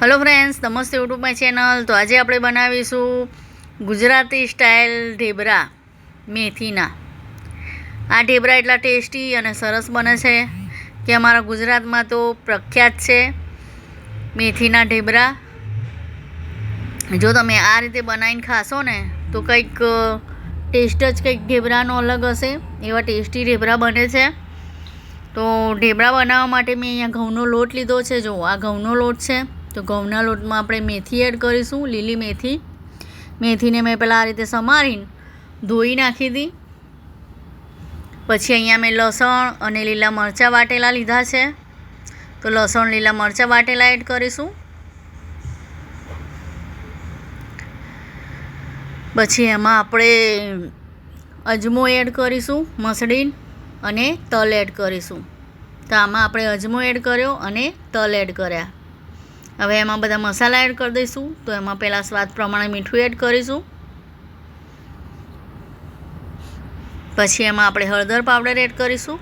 Hello friends નમસ્તે YouTube channel તો આજે આપણે બનાવીશું ગુજરાતી સ્ટાઇલ ઢેબરા મેથીના. આ ઢેબરા એટલા ટેસ્ટી અને સરસ બને છે કે અમારા ગુજરાતમાં તો પ્રખ્યાત છે મેથીના ઢેબરા. જો તમે આ રીતે બનાવીને ખાશો ને, તો કંઈક ટેસ્ટ જ કંઈક ઢેબરાનો અલગ હશે. એવા ટેસ્ટી ઢેબરા બને છે. તો ઢેબરા બનાવવા માટે મેં અહીંયા ઘઉંનો લોટ લીધો છે. જો, આ ઘઉંનો લોટ છે. તો ઘઉંના લોટમાં આપણે મેથી એડ કરીશું, લીલી મેથી. મેથીને મેં પહેલાં આ રીતે સમારીને ધોઈ નાખી હતી પછી અહીંયા મેં લસણ અને લીલા મરચાં વાટેલા લીધા છે. તો લસણ, લીલા મરચાં વાટેલા એડ કરીશું. પછી એમાં આપણે અજમો એડ કરીશું, મસળીન અને તલ એડ કરીશું. તો આમાં આપણે અજમો એડ કર્યો અને તલ એડ કર્યા. હવે એમાં બધા મસાલા એડ કરી દઈશું. તો એમાં પહેલાં સ્વાદ પ્રમાણે મીઠું એડ કરીશું. પછી એમાં આપણે હળદર પાવડર એડ કરીશું.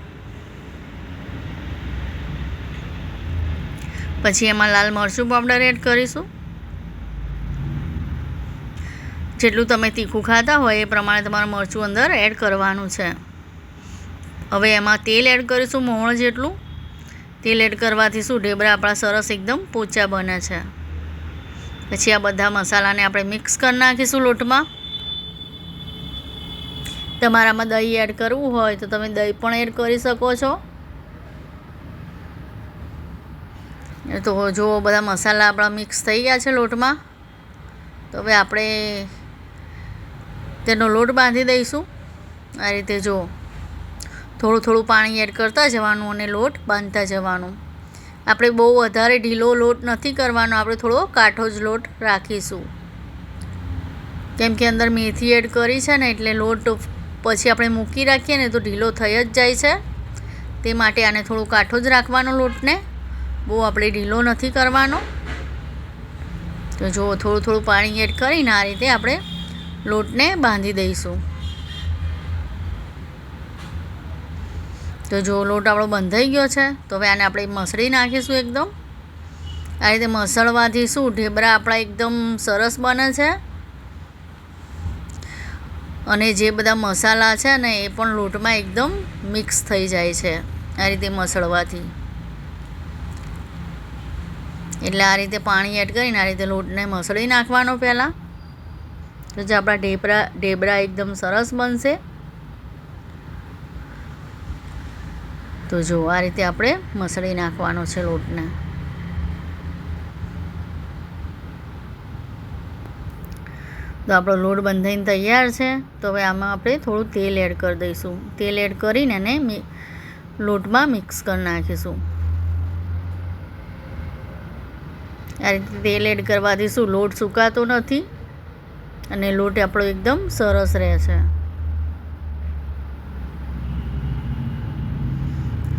પછી એમાં લાલ મરચું પાવડર એડ કરીશું. જેટલું તમે તીખું ખાતા હોય એ પ્રમાણે તમારે મરચું અંદર એડ કરવાનું છે. હવે એમાં તેલ એડ કરીશું મોણ જેટલું. તેલ એડ કરવાથી શું, ઢેબરા આપણા સરસ એકદમ પોચા બને છે. પછી આ બધા મસાલાને આપણે મિક્સ કરી નાખીશું લોટમાં. તમારામાં દહીં એડ કરવું હોય તો તમે દહીં પણ એડ કરી શકો છો. તો જો બધા મસાલા આપણા મિક્સ થઈ ગયા છે લોટમાં, તો હવે આપણે તેનો લોટ બાંધી દઈશું. આ રીતે જો થોડું થોડું પાણી એડ કરતા જવાનું અને લોટ બાંધતા જવાનું. આપણે બહુ વધારે ઢીલો લોટ નથી કરવાનો, આપણે થોડો કાઠો જ લોટ રાખીશું. કેમ કે અંદર મેથી એડ કરી છે ને, એટલે લોટ પછી આપણે મૂકી રાખીએ ને તો ઢીલો થઈ જ જાય છે. તે માટે આને થોડું કાઠો જ રાખવાનો લોટને. બહુ આપણે ઢીલો નથી કરવાનો. તો જો થોડું થોડું પાણી એડ કરીને આ રીતે આપણે લોટને બાંધી દઈશું. તો જો લોટ આપણો બંધાઈ ગયો છે, તો હવે આને આપણે મસળી નાખીશું એકદમ. આ રીતે મસળવાથી શું, ઢેબરા આપણા એકદમ સરસ બને છે. અને જે બધા મસાલા છે ને, એ પણ લોટમાં એકદમ મિક્સ થઈ જાય છે, આ રીતે મસળવાથી. એટલે આ રીતે પાણી એડ કરીને આ રીતે લોટને મસળી નાખવાનો પહેલાં. તો જે આપણા ઢેબરા ઢેબરા એકદમ સરસ બનશે. તો જો, આ રીતે આપણે મસળી નાખવાનો છે લોટને. તો આપણો લોટ બંધાઈને તૈયાર છે. તો હવે આમાં આપણે થોડું તેલ એડ કરી દઈશું. તેલ એડ કરીને એને લોટમાં મિક્સ કરી નાખીશું. આ રીતે તેલ એડ કરવાથી શું લોટ સુકાતો નથી અને લોટ આપણો એકદમ સરસ રહે છે.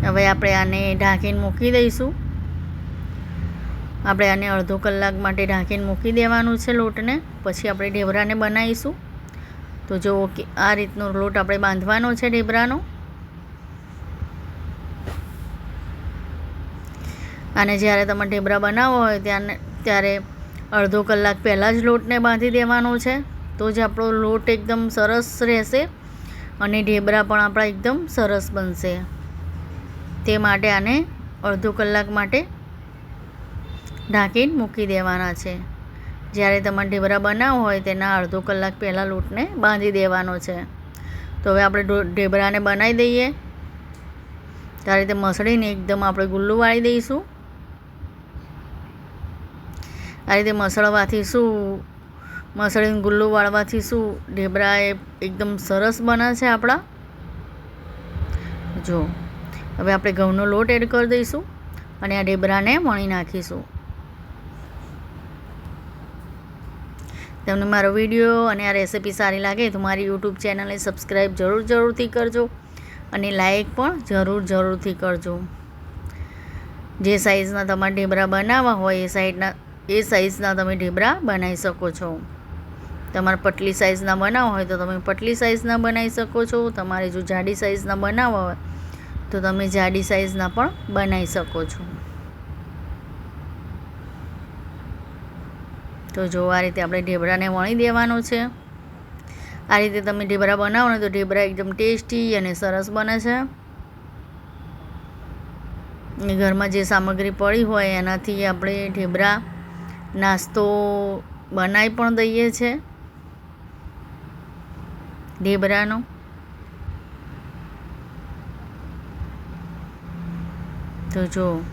હવે આપણે આને ઢાંકીને મૂકી દઈશું. આપણે આને અડધો કલાક માટે ઢાંકીને મૂકી દેવાનું છે લોટને. પછી આપણે ઢેબરાને બનાવીશું. તો જો આ રીતનો લોટ આપણે બાંધવાનો છે ઢેબરાનો. અને જ્યારે તમે ઢેબરા બનાવો હોય ત્યાં ત્યારે અડધો કલાક પહેલાં જ લોટને બાંધી દેવાનો છે. તો જ આપણો લોટ એકદમ સરસ રહેશે અને ઢેબરા પણ આપણા એકદમ સરસ બનશે. તે માટે આને અડધો કલાક માટે ઢાંકીને મૂકી દેવાના છે. જ્યારે તમારે ઢેબરા બનાવવા હોય તેના અડધો કલાક પહેલાં લોટને બાંધી દેવાનો છે. તો હવે આપણે ઢેબરાને બનાવી દઈએ. ત્યારે તે મસળીને એકદમ આપણે ગુલ્લું વાળી દઈશું. આ રીતે મસળવાથી શું? મસળીને ગુલ્લું વાળવાથી શું? ઢેબરા એ એકદમ સરસ બને છે આપણા. જો હવે આપણે ઘઉંનો લોટ એડ કરી દઈશું અને આ ઢેબરાને વણી નાખીશું. તમને મારો વીડિયો અને આ રેસિપી સારી લાગે તો મારી યુટ્યુબ ચેનલને સબસ્ક્રાઈબ જરૂર જરૂરથી કરજો અને લાઈક પણ જરૂર જરૂરથી કરજો. જે સાઈઝના તમારે ઢેબરા બનાવવા હોય એ સાઈડના એ સાઈઝના તમે ઢેબરા બનાવી શકો છો. તમારે પટલી સાઇઝના બનાવવા હોય તો તમે પટલી સાઇઝના બનાવી શકો છો. તમારે જો જાડી સાઇઝના બનાવવા હોય તો તમે જાડી સાઈઝના પણ બનાવી શકો છો. તો જો આ રીતે આપણે ઢેબરાને વણી દેવાનું છે. આ રીતે તમે ઢેબરા બનાવો ને તો ઢેબરા એકદમ ટેસ્ટી અને સરસ બને છે. ઘરમાં જે સામગ્રી પડી હોય એનાથી આપણે ઢેબરા નાસ્તો બનાવી પણ દઈએ છીએ ઢેબરાનો તો જો,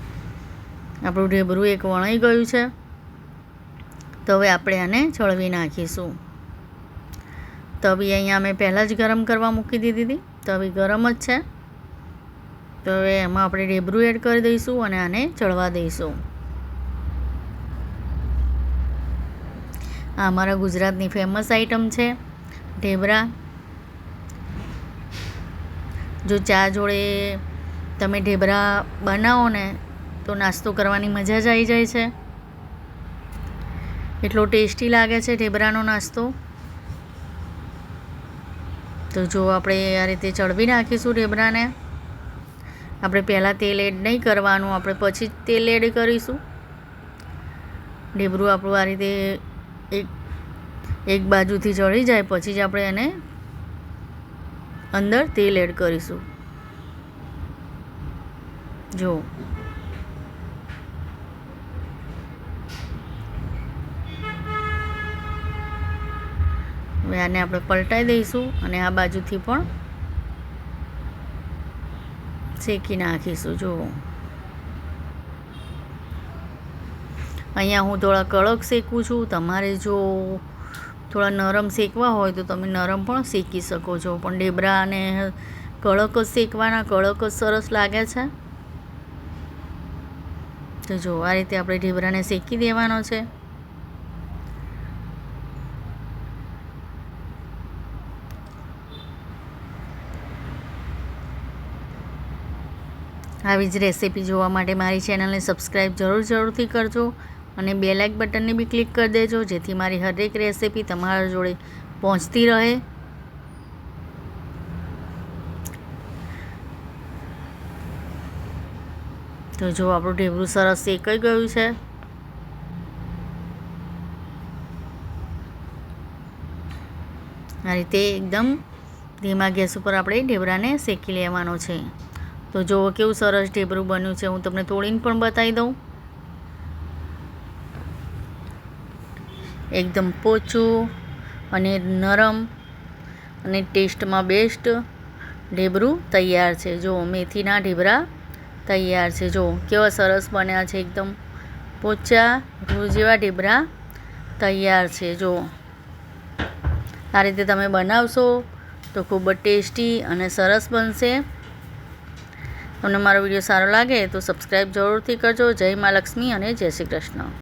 આપણું ઢેબરું એક વણાઈ ગયું છે, તો હવે આપણે આને ચળવી નાખીશું. તવી અહીંયા મેં પહેલાં જ ગરમ કરવા મૂકી દીધી હતી તવી ગરમ જ છે. તો હવે એમાં આપણે ઢેબરું એડ કરી દઈશું અને આને ચડવા દઈશું. આ અમારા ગુજરાતની ફેમસ આઈટમ છે, ઢેબરા. જો ચા જોડે તમે ઢેબરા બનાવો ને તો નાસ્તો કરવાની મજા જ આવી જાય છે. એટલો ટેસ્ટી લાગે છે ઢેબરાનો નાસ્તો. તો જો આપણે આ રીતે ચડવી નાખીશું ઢેબરાને. આપણે પહેલાં તેલ એડ નહીં કરવાનું, આપણે પછી જ તેલ એડ કરીશું. ઢેબરું આપણું આ રીતે એક એક બાજુથી ચડી જાય, પછી જ આપણે એને અંદર તેલ એડ કરીશું. જો. હવે આને આપણે પલટાઈ દઈશું અને આ બાજુથી પણ શેકી નાખીશું, જો. અહીંયા હું થોડા કડક શેકું છું, તમારે જો થોડા નરમ શેકવા હોય તો તમે નરમ પણ શેકી શકો છો, પણ ઢેબરા અને કડક જ શેકવાના, કડક જ સરસ લાગે છે. તો જો, આ રીતે આપણે ઢીબરાને શેકી દેવાનો છે. આવી જ રેસીપી જોવા માટે મારી ચેનલને સબસ્ક્રાઈબ જરૂર જરૂરથી કરજો અને બે લાઇક બટનને બી ક્લિક કરી દેજો, જેથી મારી હરેક રેસીપી તમારા જોડે પહોંચતી રહે. તો જો આપણું ઢેબરું સરસ શેકાઈ ગયું છે. આ રીતે એકદમ ધીમા ગેસ ઉપર આપણે ઢેબરાને શેકી લેવાનો છે. તો જુઓ કેવું સરસ ઢેબરું બન્યું છે, હું તમને તોડીને પણ બતાવી દઉં. એકદમ પોચું અને નરમ અને ટેસ્ટમાં બેસ્ટ ઢેબરું તૈયાર છે. જો મેથીના ઢેબરા તૈયાર છે. જો, કેવા સરસ બન્યા છે એકદમ પોચા રૂ જેવા ઢીબરા તૈયાર છે. જો, આ રીતે તમે બનાવશો તો ખૂબ જ ટેસ્ટી અને સરસ બનશે. તમને મારો વીડિયો સારો લાગે તો સબસ્ક્રાઈબ જરૂરથી કરજો. જય મા લક્ષ્મી અને જય શ્રી કૃષ્ણ.